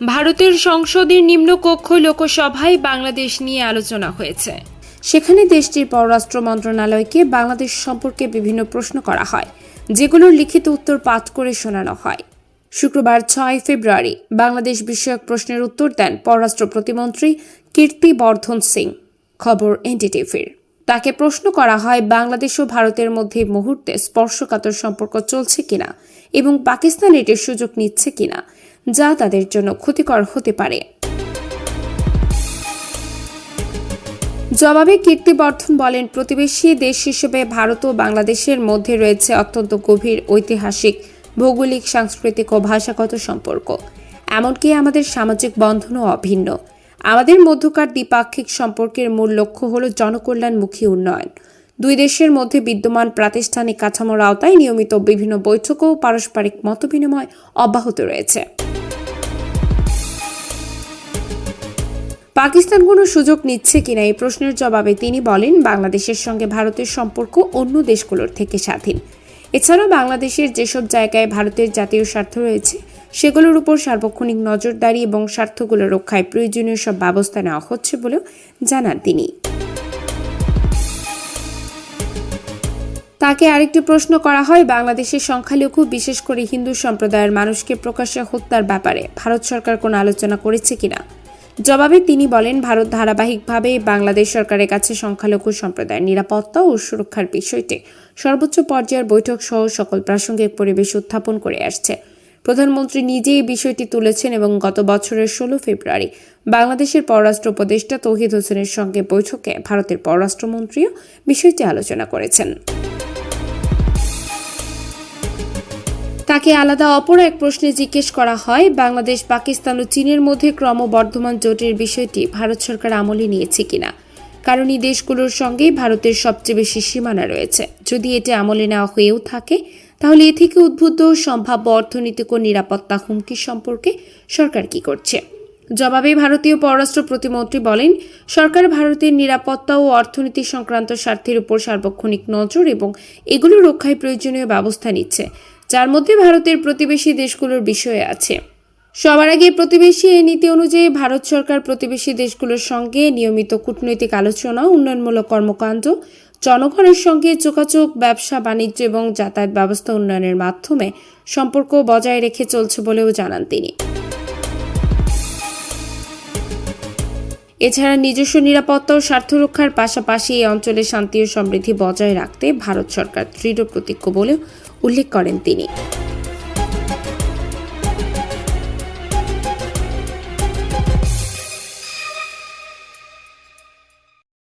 ভারতের সংসদের নিম্নকক্ষ লোকসভায় বাংলাদেশ নিয়ে আলোচনা হয়েছে। সেখানে দেশটির পররাষ্ট্র মন্ত্রণালয়কে বাংলাদেশ সম্পর্কে বিভিন্ন প্রশ্ন করা হয়, যেগুলোর লিখিত উত্তর পাঠ করে শোনানো হয়। শুক্রবার ছয় ফেব্রুয়ারি বাংলাদেশ বিষয়ক প্রশ্নের উত্তর দেন পররাষ্ট্র প্রতিমন্ত্রী কীর্তি বর্ধন সিং। খবর এনডিটিভির। তাকে প্রশ্ন করা হয়, বাংলাদেশ ও ভারতের মধ্যে মুহূর্তে স্পর্শকাতর সম্পর্ক চলছে কিনা এবং পাকিস্তান এটির সুযোগ নিচ্ছে কিনা? যা তাদের জন্য ক্ষতিকর হতে পারে। জবাবে কীর্তিবর্ধন বলেন, প্রতিবেশী দেশ হিসেবে ভারত ও বাংলাদেশের মধ্যে রয়েছে অত্যন্ত গভীর ঐতিহাসিক, ভৌগোলিক, সাংস্কৃতিক ও ভাষাগত সম্পর্ক। এমনকি আমাদের সামাজিক বন্ধনও অভিন্ন। আমাদের মধ্যকার দ্বিপাক্ষিক সম্পর্কের মূল লক্ষ্য হল জনকল্যাণমুখী উন্নয়ন। দুই দেশের মধ্যে বিদ্যমান প্রাতিষ্ঠানিক কাঠামোর আওতায় নিয়মিত বিভিন্ন বৈঠক ও পারস্পরিক মতবিনিময় অব্যাহত রয়েছে। পাকিস্তান কোনো সুযোগ নিচ্ছে কিনা এই প্রশ্নের জবাবে তিনি বলেন, বাংলাদেশের সঙ্গে ভারতের সম্পর্ক অন্য দেশগুলোর থেকে স্বাধীন। এছাড়াও বাংলাদেশের যেসব জায়গায় ভারতের জাতীয় স্বার্থ রয়েছে, সেগুলোর উপর সার্বক্ষণিক নজরদারি এবং স্বার্থগুলো রক্ষায় প্রয়োজনীয় সব ব্যবস্থা নেওয়া হচ্ছে বলেও জানান তিনি। তাকে আরেকটি প্রশ্ন করা হয়, বাংলাদেশের সংখ্যালঘু, বিশেষ করে হিন্দু সম্প্রদায়ের মানুষকে প্রকাশ্যে হত্যার ব্যাপারে। ভারত সরকার কোনো আলোচনা করেছে কিনা? জবাবে তিনি বলেন, ভারত ধারাবাহিকভাবে বাংলাদেশ সরকারের কাছে সংখ্যালঘু সম্প্রদায়ের নিরাপত্তা ও সুরক্ষার বিষয়টি সর্বোচ্চ পর্যায়ের বৈঠক সহ সকল প্রাসঙ্গিক পরিবেশ উত্থাপন করে আসছে। প্রধানমন্ত্রী নিজে এই বিষয়টি তুলেছেন এবং গত বছরের ষোলো ফেব্রুয়ারি বাংলাদেশের পররাষ্ট্র উপদেষ্টা তৌহিদ হোসেনের সঙ্গে বৈঠকে ভারতের পররাষ্ট্রমন্ত্রীও বিষয়টি আলোচনা করেছেন। তাকে আলাদা অপর এক প্রশ্নে জিজ্ঞেস করা হয়, বাংলাদেশ, পাকিস্তান ও চীনের মধ্যে ক্রমবর্ধমান জোটের বিষয়টি ভারত সরকার আমলে নিয়েছে কিনা? কারণ এই দেশগুলোর সঙ্গেই ভারতের সবচেয়ে বেশি সীমানা রয়েছে। যদি এটি আমলে নেওয়া হয়েও থাকে, তাহলে এ থেকে উদ্ভূত সম্ভাব্য অর্থনৈতিক ও নিরাপত্তা হুমকি সম্পর্কে সরকার কি করছে? জবাবে ভারতীয় পররাষ্ট্র প্রতিমন্ত্রী বলেন, সরকার ভারতের নিরাপত্তা ও অর্থনীতি সংক্রান্ত স্বার্থের উপর সার্বক্ষণিক নজর এবং এগুলো রক্ষায় প্রয়োজনীয় ব্যবস্থা নিচ্ছে। যার মধ্যে ভারতের প্রতিবেশী দেশগুলোর বিষয়ে আছে। সবার আগে প্রতিবেশী এই নীতি অনুযায়ী ভারত সরকার প্রতিবেশী দেশগুলোর সঙ্গে নিয়মিত কূটনৈতিক আলোচনা, উন্নয়নমূলক কর্মকাণ্ড, জনগণের সঙ্গে যোগাযোগ, ব্যবসা, বাণিজ্য এবং যাতায়াত ব্যবস্থা উন্নয়নের মাধ্যমে সম্পর্ক বজায় রেখে চলছে বলেও জানান তিনি। এছাড়া নিজস্ব নিরাপত্তা ও স্বার্থ রক্ষার পাশাপাশি এই অঞ্চলে শান্তি ও সমৃদ্ধি বজায় রাখতে ভারত সরকার দৃঢ় প্রতিজ্ঞ বলে উল্লেখ করেন তিনি।